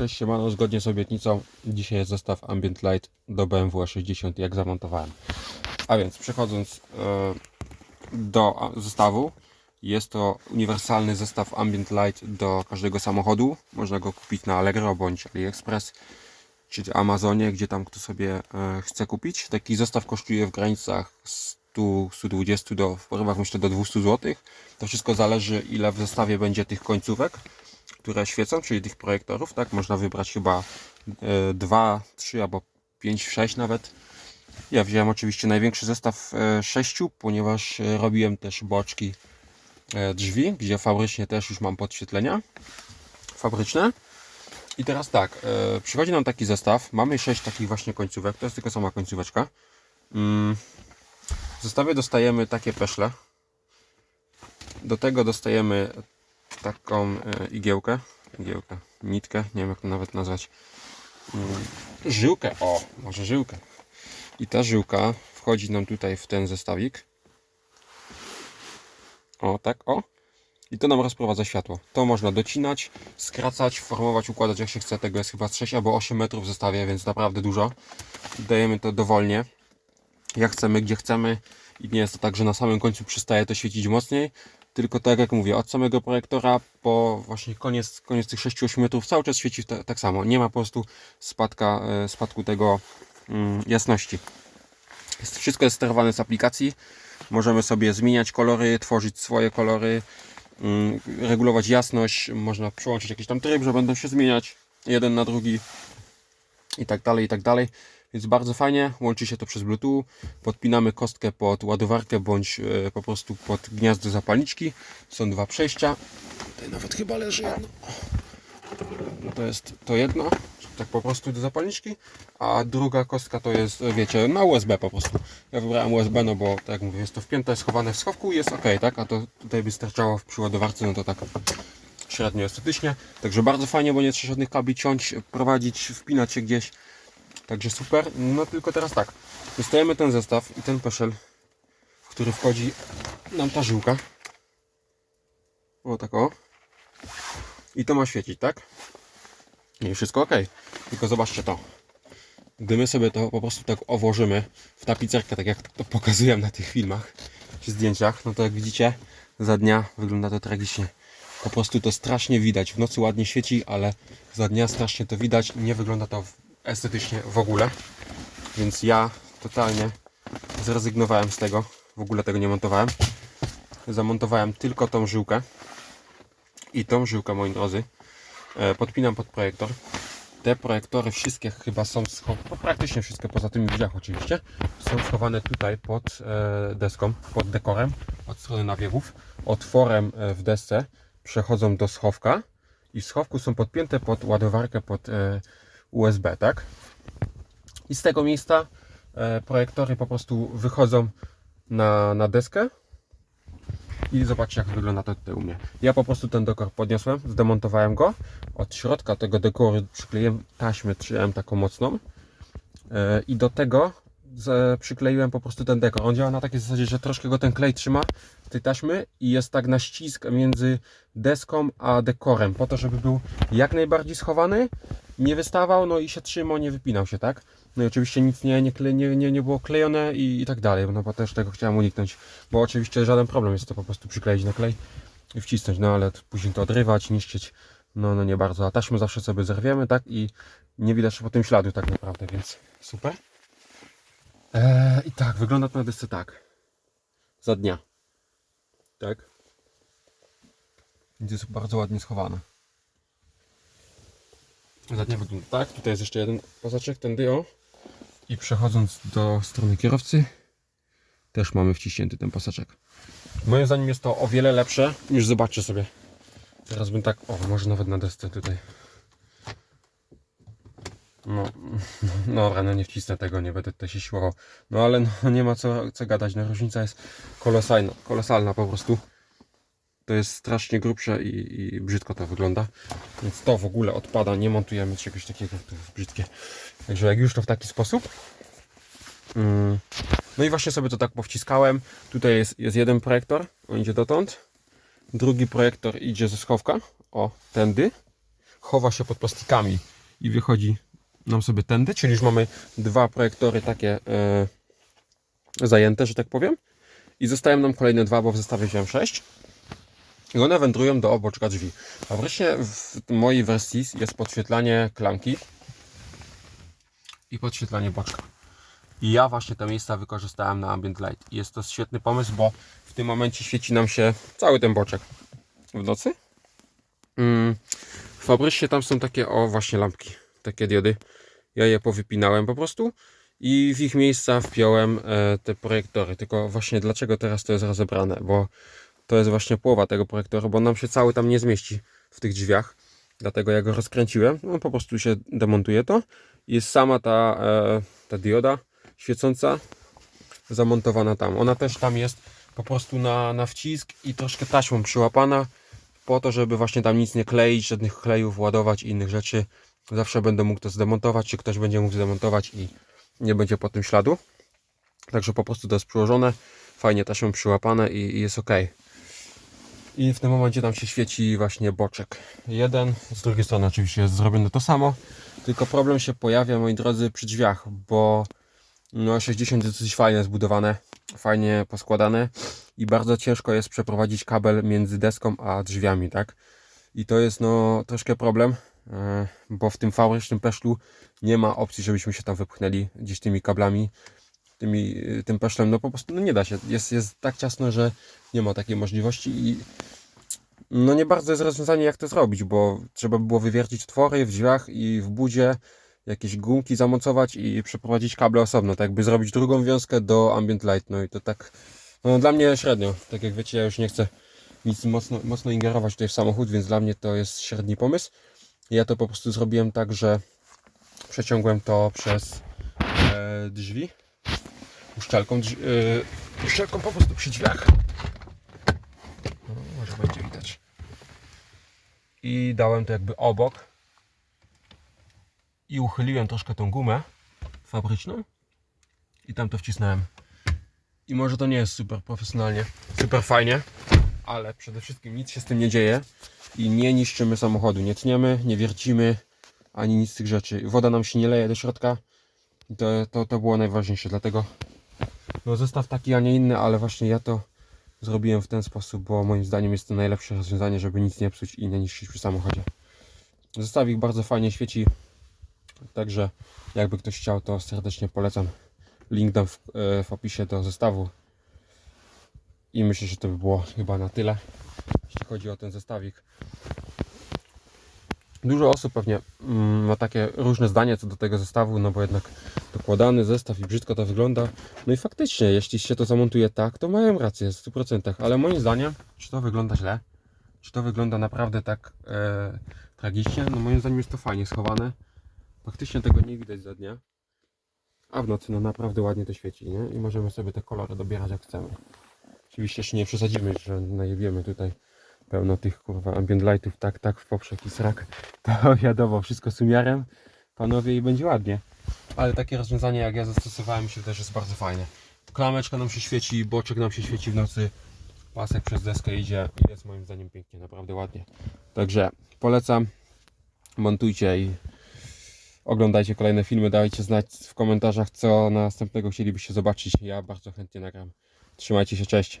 Cześć, siemano, zgodnie z obietnicą dzisiaj jest zestaw Ambient Light do BMW 60 jak zamontowałem. A więc przechodząc e, do zestawu, jest to uniwersalny zestaw Ambient Light do każdego samochodu. Można go kupić na Allegro bądź AliExpress czy Amazonie, gdzie tam kto sobie e, chce kupić. Taki zestaw kosztuje w granicach 100-120 do, w porywach myślę do 200 zł. To wszystko zależy ile w zestawie będzie tych końcówek które świecą, czyli tych projektorów, tak? Można wybrać chyba 2, 3 albo 5, 6 nawet. Ja wziąłem oczywiście największy zestaw 6, ponieważ e, robiłem też boczki e, drzwi, gdzie fabrycznie też już mam podświetlenia fabryczne. I teraz tak, e, przychodzi nam taki zestaw, mamy 6 takich właśnie końcówek, to jest tylko sama końcóweczka. Mm, W zestawie dostajemy takie peszle. Do tego dostajemy taką e, igiełkę, igiełkę, nitkę, nie wiem jak to nawet nazwać, Mm, żyłkę, o, może żyłkę. I ta żyłka wchodzi nam tutaj w ten zestawik. O, tak, o. I to nam rozprowadza światło. To można docinać, skracać, formować, układać jak się chce. Tego jest chyba z 6 albo 8 metrów w zestawie, więc naprawdę dużo. Dajemy to dowolnie, jak chcemy, gdzie chcemy. I nie jest to tak, że na samym końcu przestaje to świecić mocniej, tylko tak jak mówię, od samego projektora po właśnie koniec, koniec tych 6-8 metrów cały czas świeci ta, tak samo. Nie ma po prostu spadka, e, spadku tego mm, jasności. Wszystko jest sterowane z aplikacji. Możemy sobie zmieniać kolory, tworzyć swoje kolory, mm, regulować jasność. Można przyłączyć jakiś tam tryb, że będą się zmieniać jeden na drugi i tak dalej, i tak dalej. Więc bardzo fajnie, łączy się to przez Bluetooth, podpinamy kostkę pod ładowarkę bądź e, po prostu pod gniazdo zapalniczki. Są dwa przejścia. Tutaj nawet chyba leży jedno. No to jest to jedno, tak po prostu do zapalniczki, a druga kostka to jest, e, wiecie, na USB po prostu. Ja wybrałem USB, no bo tak jak mówię, jest to wpięte, schowane w schowku i jest ok, tak? A to tutaj by starczało w przy ładowarce, no to tak średnio estetycznie. Także bardzo fajnie, bo nie trzeba żadnych kabli ciąć, prowadzić, wpinać się gdzieś. Także super. No tylko teraz tak. Dostajemy ten zestaw i ten peszel, w który wchodzi nam ta żyłka. O tak o. I to ma świecić, tak? I wszystko ok. Tylko zobaczcie to. Gdy my sobie to po prostu tak ołożymy w tapicerkę, tak jak to pokazuję na tych filmach czy zdjęciach, no to jak widzicie, za dnia wygląda to tragicznie. Po prostu to strasznie widać. W nocy ładnie świeci, ale za dnia strasznie to widać nie wygląda to estetycznie w ogóle. Więc ja totalnie zrezygnowałem z tego. W ogóle tego nie montowałem. Zamontowałem tylko tą żyłkę. I tą żyłkę, moi drodzy, e, podpinam pod projektor. Te projektory wszystkie chyba są schowane, praktycznie wszystkie poza tymi w drzwiach oczywiście, są schowane tutaj pod e, deską, pod dekorem od strony nawiewów. Otworem e, w desce przechodzą do schowka i w schowku są podpięte pod ładowarkę pod USB, tak? I z tego miejsca e, projektory po prostu wychodzą na, na deskę i zobaczcie jak wygląda to tutaj u mnie. Ja po prostu ten dekor podniosłem, zdemontowałem go. Od środka tego dekoru przykleiłem taśmę, trzymałem taką mocną. E, I do tego przykleiłem po prostu ten dekor. On działa na takiej zasadzie, że troszkę go ten klej trzyma tej taśmy i jest tak na ścisk między deską a dekorem, po to, żeby był jak najbardziej schowany, nie wystawał, no i się trzymał, nie wypinał się, tak? No i oczywiście nic nie, nie, nie, nie, nie było klejone i, i tak dalej, no bo też tego chciałem uniknąć, bo oczywiście żaden problem jest to po prostu przykleić na klej i wcisnąć, no ale później to odrywać, niszczyć, no, no nie bardzo, a taśmę zawsze sobie zerwiemy, tak? I nie widać po tym śladu tak naprawdę, więc super. Eee, I tak, wygląda to na desce tak. Za dnia. Tak. Więc jest bardzo ładnie schowane. Za dnia wygląda tak. Tutaj jest jeszcze jeden pasaczek, ten o. I przechodząc do strony kierowcy, też mamy wciśnięty ten pasaczek. Moim zdaniem jest to o wiele lepsze niż zobaczcie sobie. Teraz bym tak, o może nawet na desce tutaj. No, no dobra, no nie wcisnę tego, nie będę tutaj się siłował. No ale no, nie ma co, co gadać, no różnica jest kolosalna, kolosalna po prostu. To jest strasznie grubsze i, i brzydko to wygląda. Więc to w ogóle odpada, nie montujemy czegoś takiego, to jest brzydkie. Także jak już to w taki sposób. Mm, no i właśnie sobie to tak powciskałem. Tutaj jest, jest jeden projektor, on idzie dotąd. Drugi projektor idzie ze schowka, o, tędy. chowa się pod plastikami i wychodzi nam sobie tędy, czyli już mamy dwa projektory takie e, zajęte, że tak powiem. I zostają nam kolejne dwa, bo w zestawie wziąłem sześć. I one wędrują do oboczka drzwi. A wreszcie w mojej wersji jest podświetlanie klamki i podświetlanie boczka. I ja właśnie te miejsca wykorzystałem na ambient light. I jest to świetny pomysł, bo w tym momencie świeci nam się cały ten boczek w nocy. Mm, w fabrycznie tam są takie, o właśnie lampki, takie diody. Ja je powypinałem po prostu i w ich miejsca wpiąłem e, te projektory. Tylko właśnie dlaczego teraz to jest rozebrane? Bo to jest właśnie połowa tego projektora, bo nam się cały tam nie zmieści w tych drzwiach. Dlatego ja go rozkręciłem. No po prostu się demontuje to. Jest sama ta, e, ta dioda świecąca zamontowana tam. Ona też tam jest po prostu na, na wcisk i troszkę taśmą przyłapana po to, żeby właśnie tam nic nie kleić, żadnych klejów ładować i innych rzeczy. Zawsze będę mógł to zdemontować, czy ktoś będzie mógł zdemontować i nie będzie po tym śladu. Także po prostu to jest przyłożone, fajnie taśmą przyłapane i, i jest ok. I w tym momencie tam się świeci właśnie boczek. Jeden, z drugiej strony oczywiście jest zrobione to samo, tylko problem się pojawia, moi drodzy, przy drzwiach, bo no 60 jest dosyć fajnie zbudowane, fajnie poskładane i bardzo ciężko jest przeprowadzić kabel między deską a drzwiami, tak? I to jest no troszkę problem, e, bo w tym fabrycznym peszlu nie ma opcji, żebyśmy się tam wypchnęli gdzieś tymi kablami, tymi, y, tym peszlem, no po prostu no nie da się. Jest, jest tak ciasno, że nie ma takiej możliwości i no nie bardzo jest rozwiązanie jak to zrobić, bo trzeba by było wywiercić otwory w drzwiach i w budzie, jakieś gumki zamocować i przeprowadzić kable osobno, tak jakby zrobić drugą wiązkę do ambient light, no i to tak, no dla mnie średnio, tak jak wiecie, ja już nie chcę nic mocno, mocno ingerować tutaj w samochód, więc dla mnie to jest średni pomysł. Ja to po prostu zrobiłem tak, że przeciągłem to przez e, drzwi, uszczelką, drz- e, uszczelką po prostu przy drzwiach. No, może będzie widać. I dałem to jakby obok i uchyliłem troszkę tą gumę fabryczną i tam to wcisnąłem. I może to nie jest super profesjonalnie, super fajnie, ale przede wszystkim nic się z tym nie dzieje i nie niszczymy samochodu, nie tniemy, nie wiercimy, ani nic z tych rzeczy. Woda nam się nie leje do środka to, to, to było najważniejsze, dlatego no zestaw taki, a nie inny, ale właśnie ja to zrobiłem w ten sposób, bo moim zdaniem jest to najlepsze rozwiązanie, żeby nic nie psuć i nie niszczyć przy samochodzie. Zestawik bardzo fajnie świeci, także jakby ktoś chciał, to serdecznie polecam. Link dam w, e, w opisie do zestawu. I myślę, że to by było chyba na tyle, jeśli chodzi o ten zestawik. Dużo osób pewnie mm, ma takie różne zdanie co do tego zestawu, no bo jednak dokładany zestaw i brzydko to wygląda. No i faktycznie, jeśli się to zamontuje tak, to mają rację w 100%, ale moim zdaniem, czy to wygląda źle, czy to wygląda naprawdę tak e, tragicznie, no moim zdaniem jest to fajnie schowane. Faktycznie tego nie widać za dnia. A w nocy no naprawdę ładnie to świeci, nie? I możemy sobie te kolory dobierać jak chcemy. Oczywiście jeszcze nie przesadzimy, że najebiemy tutaj pełno tych kurwa ambient lightów, tak, tak w poprzek i srak. To wiadomo, wszystko z umiarem, panowie i będzie ładnie. Ale takie rozwiązanie jak ja zastosowałem się też jest bardzo fajne. Klameczka nam się świeci, boczek nam się świeci w nocy, pasek przez deskę idzie i jest moim zdaniem pięknie, naprawdę ładnie. Także polecam, montujcie i oglądajcie kolejne filmy, dajcie znać w komentarzach co następnego chcielibyście zobaczyć. Ja bardzo chętnie nagram. Trzymajcie się, cześć.